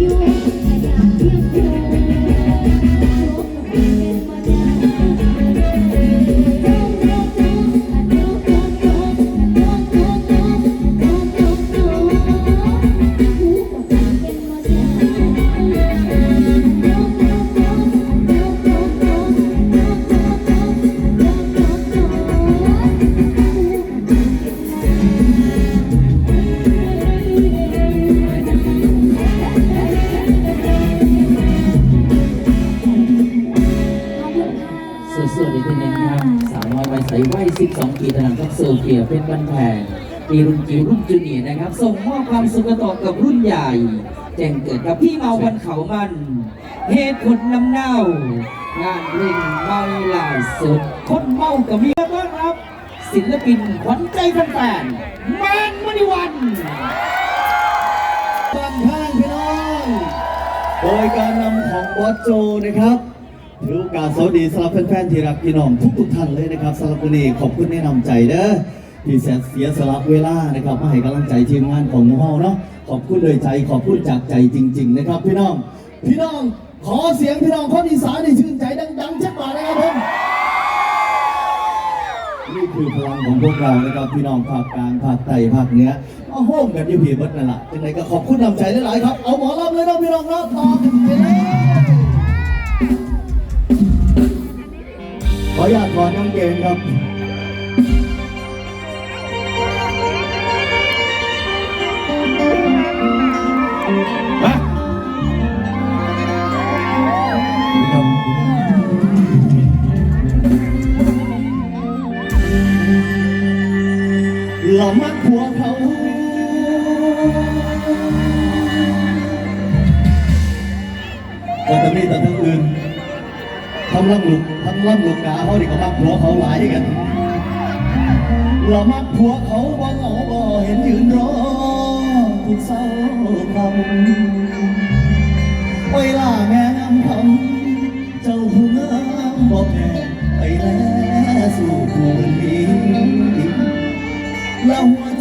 อยู่ เหตุผลนำเน่างานเร่งไม่ล่าสุด คนเมากับเมียบ้างครับ ศิลปินขวัญใจแฟนๆแมนมณีวันบางท่านพี่น้อง โดยการนำของบอสโจนะครับถือโอกาสสวัสดีสำหรับแฟนๆที่รักพี่น้องทุกๆท่านเลยนะครับสำหรับวันนี้ขอบคุณแนะนำใจเด้อที่เสียสละเวลานะครับมาให้กำลังใจทีมงานของหมูเฮาเนาะขอบคุณเลยใจขอบคุณจากใจจริง ๆ นะครับพี่น้อง พี่น้องขอเสียงพี่น้องคนอีสานให้ชื่นใจดังๆชัดกว่านะครับผมนี่คือพลังของพวกเรานะครับพี่น้องภาคกลางภาคใต้ภาคเหนือมาโฮมกันอยู่พี่เบิดนั่นแหละจังไงก็ขอบคุณนำใจหลายๆครับ เอาหมอลำเลยนะพี่น้องเนาะต่อกันไปเลยขออนุญาตถอนน้ำเกงครับมา เรามักผัวเขาก็จะมีแต่ทั้งอื่นทั้งล่ำลูกทั้งล่ำลูกกาเขาดิก็มักผัวเขาหลายกันเรามักผัวเขาบ่เหงาบ่เห็นยืนรอทุกเศร้าคำเวลาแม่งำคำเจ้าผู้งามบ่แพ้ไปแล้วสู่ผู้ นี้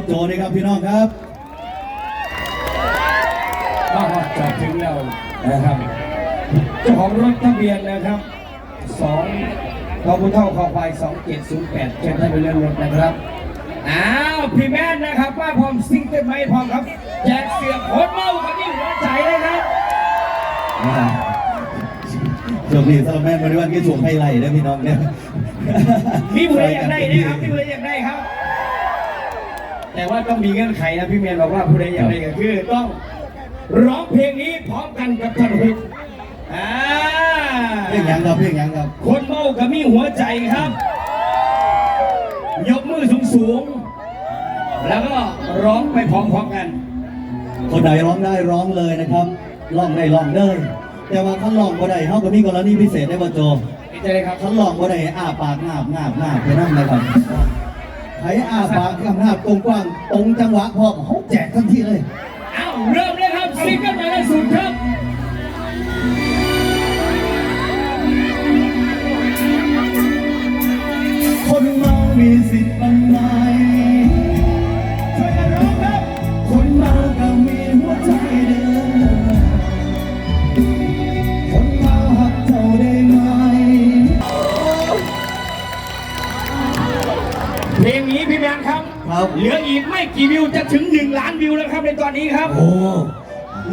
ปรบมือบอลโจนะครับพี่น้องครับก็จอดถึงแล้วนะครับเจ้าของรถทะเบียนนะครับสองทอพุเท่าคอควายสองเจ็ดศูนย์แปดเชิญท่านไปเลื่อนรถนะครับอ้าวพี่แม่นนะครับว่าพร้อมซิงเกิลไหมพร้อมครับ แจกเสียงโคตรเมาครับนี่หัวใจเลยครับโชคดีสำหรับแม่บริวันก็ช่วงไฮไลท์นะพี่น้องเนี่ยมีผู้ใดอยากได้นะครับมีผู้ใดอยากได้ครับ แต่ว่าต้องมีเงื่อนไขนะพี่เมียนบอกว่าผู้ใดอยากได้ก็คือต้องร้องเพลงนี้พร้อมกันกับท่านผู้อ่าเพลงยังครับเพลงยังครับ คนเมากับมีหัวใจครับ ยกมือสูงสูงๆแล้วก็ร้องไปพร้อมๆกัน คนไหนร้องได้ร้องเลยนะครับร้องได้ร้องเลย แต่ว่าขั้นร้องบ่ได้เขาก็มีกรณีพิเศษได้บ่โจนี่จะเลยครับขั้นร้องบ่ได้อ้าปากงาบงาบงาบไปนั่งนะครับ ไถอาปากงาบงาจตรงกว้างตรงจังหวะพอเขาแจกทันทีเลย เอาเริ่มเลยครับซิงเกิลหมายเลขศูนย์ครับ วครับในตอนนี้ครับ โอ้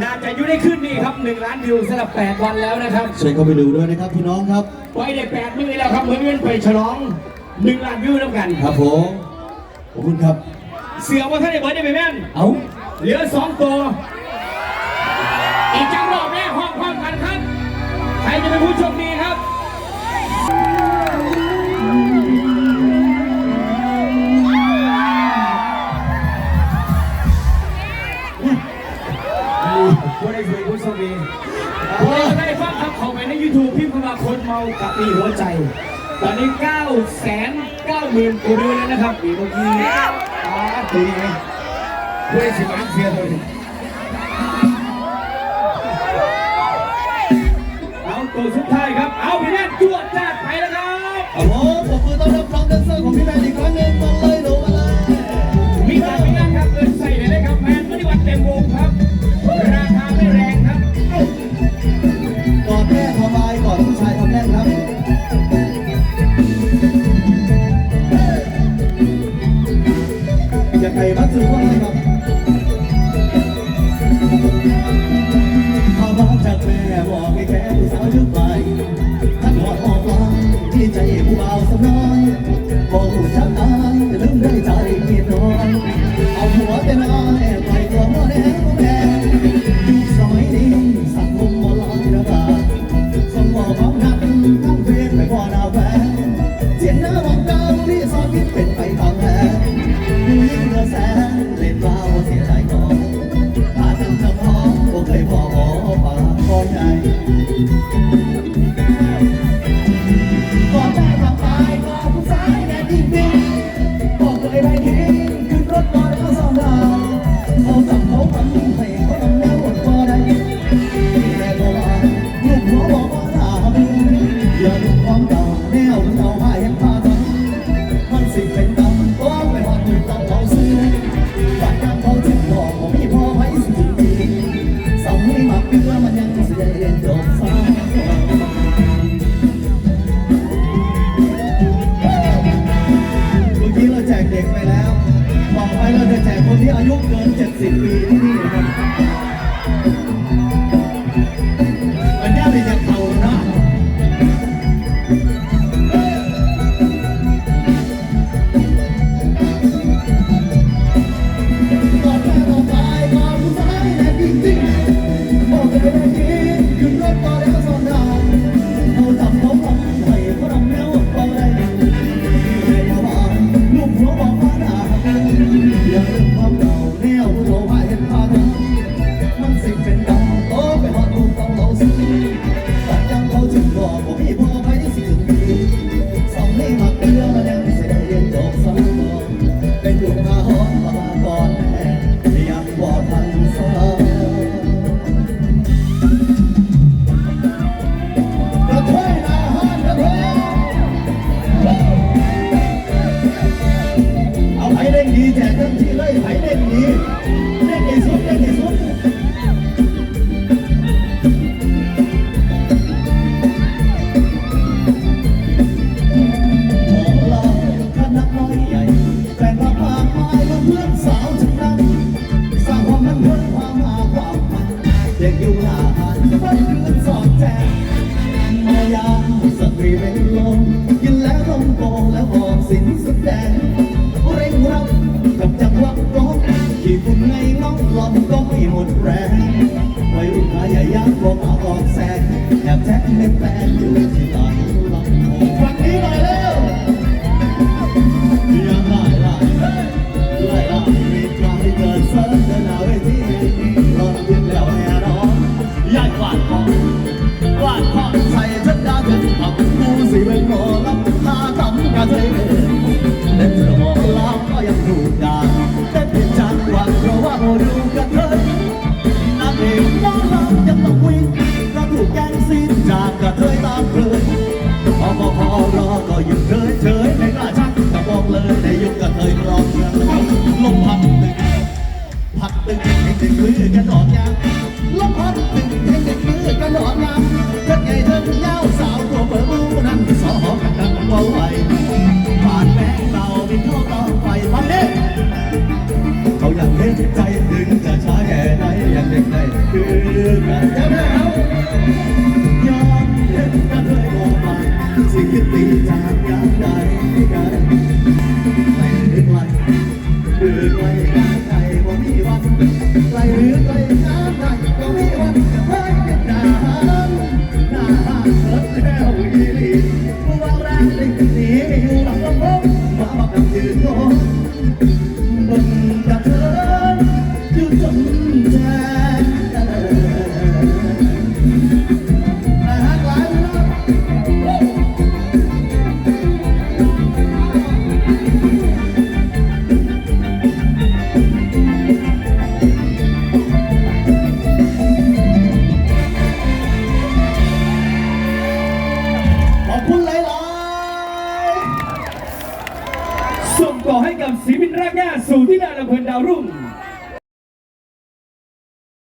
น่าจะอยู่ได้ขึ้นนี่ครับ1ล้านวิวสำหรับ 8 วันแล้วนะครับ ช่วยเข้าไปดูด้วยนะครับพี่น้องครับ ไปได้8มื้อแล้วครับเหมือนเป็นไปฉลอง1ล้านวิวแล้วกันครับผมขอบคุณครับ เสือว่าท่านได้เบิร์ดได้ไหมแม่นเอาเหลือสองตัว อีกจังรอบแรกห้องความกันครับ ใครจะเป็นผู้โชคดี 0 0ตัวดูแล้วนะครับอีกเมื่อกี้อ๋อตัวนี้ไหมผู้ได้สิบล้านเสียเลย ไก่บ้านสูงวัาไงครับข้าบ้านจากแม่บอกให้แก่ผู้สาวชื่อไปท่านหอดหอบวางที่ใจผู้บ่าวสำน้อยบอกผู้ชัายแต่ลืมได้ใจเมียน้อยเอาหัวเต็น้อยปล่อยตัวมอแดง 더 사랑해 ยังถูกดาแต่เป็นจังหวะเพราะว่าโมดูกระเทยนักเอกน้องรักยังต้องวิ่งกระถูกแกงซินจากกระเทยตามเคยพอพอพอรอก็ยังเฉยเฉยไม่กล้าชักจะบอกเลยในยุคกระเทยรองเงินลงพักตึงพักตึงให้ตึงคือกันออกยาง